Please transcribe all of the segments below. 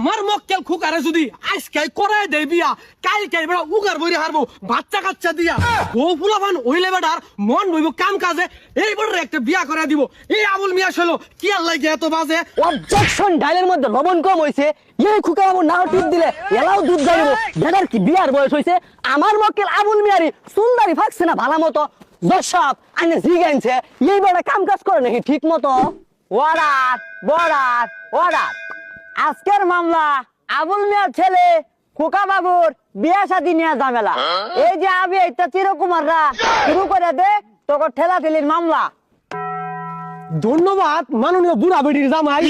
আমার মক্কেল খুকারে যদি আজকে করাই দেয় বিয়া কালকে এবার উগার বইরে হারবো, বাচ্চা কাচ্চা দিয়া। বউ ফুলাবান ওইলে বেটার মন বইব কাম কাজে এইবার একটা বিয়া করে দিব। এই আবুল মিয়া শৈল কি আর লাগে এত বাজে? অবজেকশন ডাইলের মধ্যে লবণ কম হইছে। এই খুকা আমু নাও টিপ দিলে, এলাও দুধ যাইব বেটার কি বিয়ার বয়স হইছে? আমার মক্কেল আবুল মিয়ারি সুন্দরী ফাকছে না ভালো মতো? দর্শক আইনে জিগাইছে এই বেটা কাম কাজ করে নাকি ঠিক মতো? ওয়ারার বর্ডার অর্ডার আজকের মামলা আবুল মিয়ার ছেলে খোকা বাবুর বিয়া শাদী নিয়ে ঝামেলা। এই যে আমি এইটা চিরকুমাররা শুরু করে দে তোকে ঠেলা ঠেলির মামলা। ধন্যবাদ, মাননীয় বুড়া বেটির জামাই।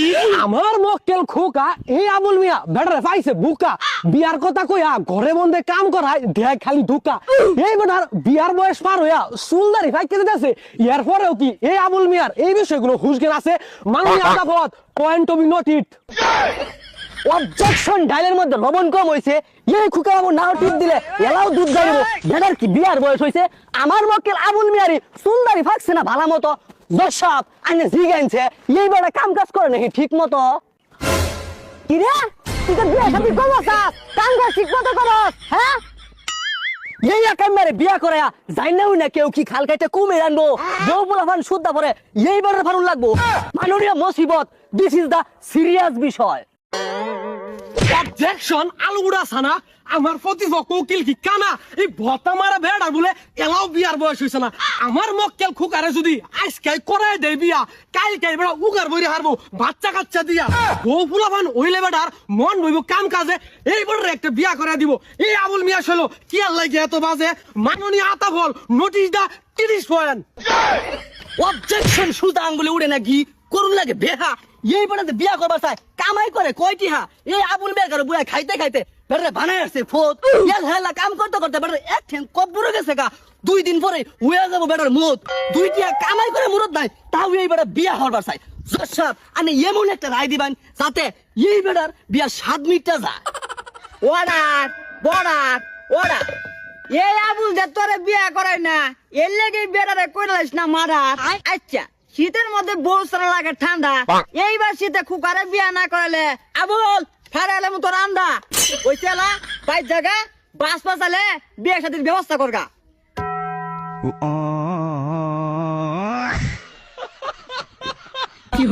আমার মক্কেল খোকা এই আবুল মিয়া, বেটারে পাইছে বুকা। বিয়ার কথা কইয়া ঘরে বন্ধে কাম করায় দেখ খালি ধোকা। এই বেটার বিয়ার বয়স পার হইয়া সুলদারি ফাইকে দিতেছে। এর পরেও কি এই আবুল মিয়ার এই বিষয়গুলো হুশগেন আছে? মাননীয় আদালত point to be noted objection ডাইলের মধ্যে লবণ কম হইছে। এই খুকা আমু নাও টিপ দিলে, এলাও দুধ যাইব বেটার কি বিয়ার বয়স হইছে? আমার মক্কেল আবুল মিয়ারি সুন্দরী ফাকছে না ভালো মতো। দর্শক আইনে জিগাইছে এই বেটা কাম কাজ করে নাকি ঠিক মতো? কি রে? তুই তো বিয়া শাদি কম আসাস কাম কাজ ঠিক মতো করস হ্যাঁ? এই বিয়া করে যাই না না কেউ কি খাল খাইতে কুমে আনব? বউ বলা ফান শুদ্ধা পরে এই ফানুন লাগবো। মাননীয় মুসিবত দিস ইজ দা সিরিয়াস বিষয়। অবজেকশন আমার প্রতিপক্ষ উকিল কি কানা? এই ভতা মারা বেড়ার বলে এলাও বিয়ার বয়স হয়েছে না। আমার খুকারে যদি করাই দেয় বিয়া এবার উগার বইরে হারবো, বাচ্চা কাচ্চা দিয়া। বউ ফুলাবান মন বইব কাম কাজে এইবার একটা বিয়া করে দিব। এই আবুল মিয়া শৈল কি আর লাগে এত বাজে? মাননীয় আতাফল নোটিশ দা তিরিশ পয়েন্ট অবজেকশন সুতা আঙ্গুলে উড়ে নাকি করুন লাগে বেহা। এই বেটাতে বিয়া করবার চাই। কামাই করে কয়টি হা? এই আবুল বের করে বুয়া খাইতে খাইতে বেটারে বানায় আসছে ফোত। ইয়াল হেলা কাম করতে করতে বেটারে এক ঠ্যাং কব্বরে গেছে গা। দুই দিন পরে হয়ে যাব বেটার মুদ দুই টিয়া কামাই করে মুরত নাই তাও এই বেটা বিয়া হবার চাই। জসাব আনে এমন একটা রায় দিবেন যাতে এই বেটার বিয়া সাত মিনিটটা যা অর্ডার বর্ডার অর্ডার এই আবুল যে তোরে বিয়া করাই না এর লেগে বেড়ারে কইলাস না মারা আচ্ছা। শীতের মধ্যে বউ সারা লাগে ঠান্ডা। এইবার শীতে কুকারে বিয়া না করলে আবুল ফারালে মতো রান্দা। ওই চেলা পাই জায়গা বাস পাসালে বিয়ে সাথে ব্যবস্থা করগা। কি